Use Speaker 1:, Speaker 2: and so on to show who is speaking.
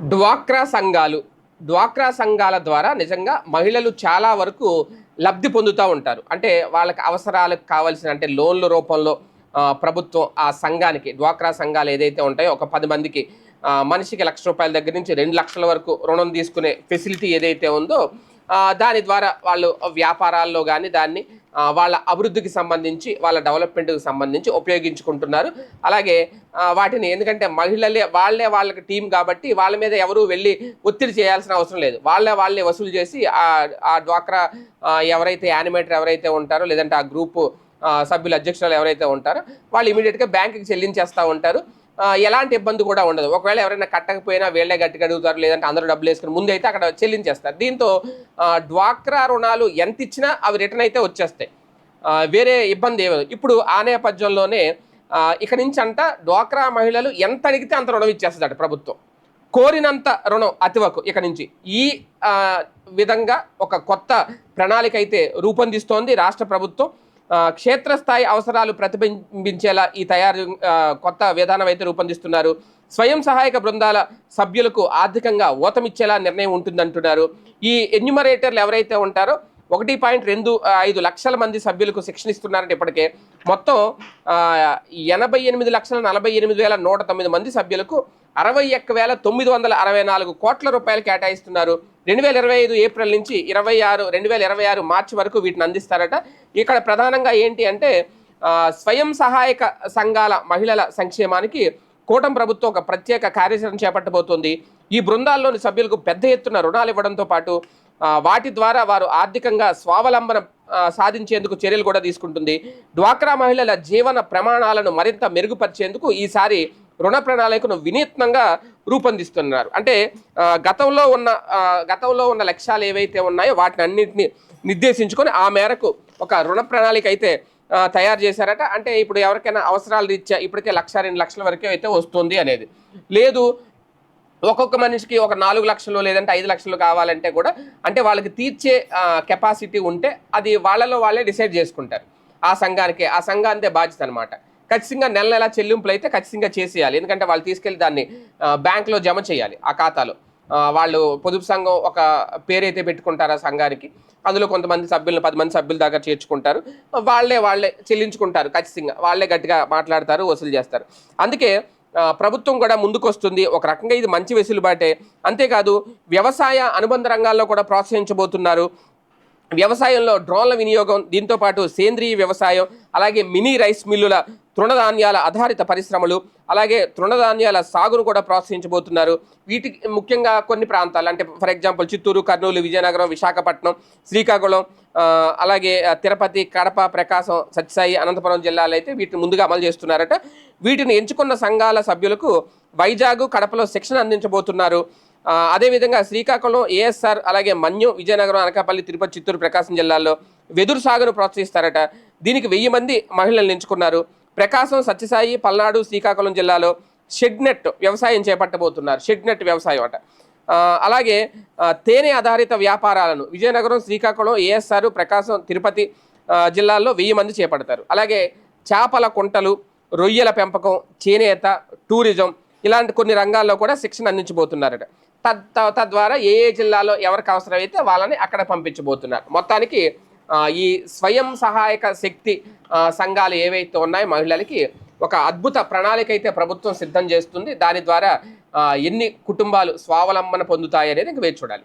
Speaker 1: డ్వాక్రా సంఘాలు డ్వాక్రా సంఘాల ద్వారా నిజంగా మహిళలు చాలా వరకు లబ్ధి పొందుతూ ఉంటారు. అంటే వాళ్ళకి అవసరాలకు కావాల్సిన అంటే లోన్ల రూపంలో ప్రభుత్వం ఆ సంఘానికి డ్వాక్రా సంఘాలు ఏదైతే ఉంటాయో ఒక పది మందికి మనిషికి లక్ష రూపాయల దగ్గర నుంచి రెండు లక్షల వరకు రుణం తీసుకునే ఫెసిలిటీ ఏదైతే ఉందో దాని ద్వారా వాళ్ళు వ్యాపారాల్లో కానీ దాన్ని వాళ్ళ అభివృద్ధికి సంబంధించి వాళ్ళ డెవలప్మెంట్కి సంబంధించి ఉపయోగించుకుంటున్నారు. అలాగే వాటిని ఎందుకంటే మహిళలే వాళ్ళే వాళ్ళకి టీం కాబట్టి వాళ్ళ మీద ఎవరూ వెళ్ళి ఒత్తిడి చేయాల్సిన అవసరం లేదు. వాళ్ళే వాళ్ళే వసూలు చేసి ఆ డ్వాక్రా ఎవరైతే యానిమేటర్ ఎవరైతే ఉంటారో లేదంటే ఆ గ్రూపు సభ్యులు సభ్యుల అధ్యక్షులు ఎవరైతే ఉంటారో వాళ్ళు ఇమీడియట్గా బ్యాంకుకి చెల్లించేస్తూ ఉంటారు. ఎలాంటి ఇబ్బంది కూడా ఉండదు. ఒకవేళ ఎవరైనా కట్టకపోయినా వీళ్ళే గట్టిగా అడుగుతారు లేదంటే అందరూ డబ్బులు వేసుకుని ముందు అయితే అక్కడ చెల్లించేస్తారు. దీంతో డ్వాక్రా రుణాలు ఎంత ఇచ్చినా అవి రిటర్న్ అయితే వచ్చేస్తాయి. వేరే ఇబ్బంది ఏమీ ఇప్పుడు ఆ నేపథ్యంలోనే ఇక నుంచి అంట డ్వాక్రా మహిళలు ఎంత అడిగితే అంత రుణం ఇచ్చేస్తుందట ప్రభుత్వం. కోరినంత రుణం అతివకు ఇక నుంచి. ఈ విధంగా ఒక కొత్త ప్రణాళిక అయితే రూపొందిస్తోంది రాష్ట్ర ప్రభుత్వం. క్షేత్రస్థాయి అవసరాలు ప్రతిబింబించేలా ఈ తయారు కొత్త విధానం అయితే రూపొందిస్తున్నారు. స్వయం సహాయక బృందాల సభ్యులకు ఆర్థికంగా ఊతమిచ్చేలా నిర్ణయం ఉంటుందంటున్నారు. ఈ ఎన్యుమరేటర్లు ఎవరైతే ఉంటారో ఒకటి పాయింట్ రెండు ఐదు లక్షల మంది సభ్యులకు శిక్షణ ఇస్తున్నారంటే ఇప్పటికే. మొత్తం ఎనభై ఎనిమిది లక్షల నలభై ఎనిమిది వేల నూట తొమ్మిది మంది సభ్యులకు అరవై ఒక్క వేల తొమ్మిది వందల అరవై నాలుగు కోట్ల రూపాయలు కేటాయిస్తున్నారు. రెండు వేల ఇరవై ఐదు ఏప్రిల్ నుంచి ఇరవై ఆరు రెండు వేల ఇరవై ఆరు మార్చి వరకు వీటిని అందిస్తారట. ఇక్కడ ప్రధానంగా ఏంటి అంటే స్వయం సహాయక సంఘాల మహిళల సంక్షేమానికి కూటమి ప్రభుత్వం ఒక ప్రత్యేక కార్యాచరణ చేపట్టబోతోంది. ఈ బృందాల్లోని సభ్యులకు పెద్ద ఎత్తున రుణాలు ఇవ్వడంతో పాటు వాటి ద్వారా వారు ఆర్థికంగా స్వావలంబన సాధించేందుకు చర్యలు కూడా తీసుకుంటుంది. డ్వాక్రా మహిళల జీవన ప్రమాణాలను మరింత మెరుగుపరిచేందుకు ఈసారి రుణ ప్రణాళికను వినూత్నంగా రూపొందిస్తున్నారు. అంటే గతంలో ఉన్న గతంలో ఉన్న లక్ష్యాలు ఏవైతే ఉన్నాయో వాటిని అన్నింటినీ నిర్దేశించుకొని ఆ మేరకు ఒక రుణ ప్రణాళిక అయితే తయారు చేశారట. అంటే ఇప్పుడు ఎవరికైనా అవసరాలు రీత్యా ఇప్పటికే లక్ష రెండు లక్షల వరకే అయితే వస్తుంది అనేది. లేదు ఒక్కొక్క మనిషికి ఒక నాలుగు లక్షలు లేదంటే ఐదు లక్షలు కావాలంటే కూడా అంటే వాళ్ళకి తీర్చే కెపాసిటీ ఉంటే అది వాళ్ళలో వాళ్ళే డిసైడ్ చేసుకుంటారు. ఆ సంఘానికి ఆ సంఘాంతే బాధ్యత అనమాట ఖచ్చితంగా నెల నెల చెల్లింపులు అయితే ఖచ్చితంగా చేసేయాలి. ఎందుకంటే వాళ్ళు తీసుకెళ్ళి దాన్ని బ్యాంక్లో బ్యాంకులో జమ చేయాలి ఆ ఖాతాలో. వాళ్ళు పొదుపు సంఘం ఒక పేరైతే పెట్టుకుంటారు ఆ సంఘానికి. అందులో కొంతమంది సభ్యులను పది మంది సభ్యుల దాకా చేర్చుకుంటారు. వాళ్ళే వాళ్ళే చెల్లించుకుంటారు ఖచ్చితంగా. వాళ్ళే గట్టిగా మాట్లాడతారు వసూలు చేస్తారు. అందుకే ప్రభుత్వం కూడా ముందుకొస్తుంది. ఒక రకంగా ఇది మంచి వెసులుబాటే. అంతేకాదు వ్యవసాయ అనుబంధ రంగాల్లో కూడా ప్రోత్సహించబోతున్నారు. వ్యవసాయంలో డ్రోన్ల వినియోగం దీంతో పాటు సేంద్రీయ వ్యవసాయం అలాగే మినీ రైస్ మిల్లుల తృణధాన్యాల ఆధారిత పరిశ్రమలు అలాగే తృణధాన్యాల సాగును కూడా ప్రోత్సహించబోతున్నారు. వీటికి ముఖ్యంగా కొన్ని ప్రాంతాలు అంటే ఫర్ ఎగ్జాంపుల్ చిత్తూరు కర్నూలు విజయనగరం విశాఖపట్నం శ్రీకాకుళం అలాగే తిరుపతి కడప ప్రకాశం సత్యసాయి అనంతపురం జిల్లాలో అయితే వీటిని ముందుగా అమలు చేస్తున్నారట. వీటిని ఎంచుకున్న సంఘాల సభ్యులకు వైజాగ్ కడపలో శిక్షణ అందించబోతున్నారు. అదేవిధంగా శ్రీకాకుళం ఏఎస్ఆర్ అలాగే మన్యం విజయనగరం అనకాపల్లి తిరుపతి చిత్తూరు ప్రకాశం జిల్లాల్లో వెదురు సాగును ప్రోత్సహిస్తారట. దీనికి వెయ్యి మంది మహిళలు ఎంచుకున్నారు. ప్రకాశం సత్యసాయి పల్నాడు శ్రీకాకుళం జిల్లాలో షెడ్ నెట్ వ్యవసాయం చేపట్టబోతున్నారు. షెడ్ నెట్ వ్యవసాయం అట. అలాగే తేనె ఆధారిత వ్యాపారాలను విజయనగరం శ్రీకాకుళం ఏఎస్ఆర్ ప్రకాశం తిరుపతి జిల్లాల్లో వెయ్యి మంది చేపడతారు. అలాగే చేపల కుంటలు రొయ్యల పెంపకం చేనేత టూరిజం ఇలాంటి కొన్ని రంగాల్లో కూడా శిక్షణ అందించబోతున్నారట. త- తద్వారా ఏ ఏ జిల్లాలో ఎవరికి అవసరమైతే వాళ్ళని అక్కడ పంపించబోతున్నారు. మొత్తానికి ఈ స్వయం సహాయక శక్తి సంఘాలు ఏవైతే ఉన్నాయో మహిళలకి ఒక అద్భుత ప్రణాళిక అయితే ప్రభుత్వం సిద్ధం చేస్తుంది. దాని ద్వారా ఎన్ని కుటుంబాలు స్వావలంబన పొందుతాయి అనేది ఇంక వేచి చూడాలి.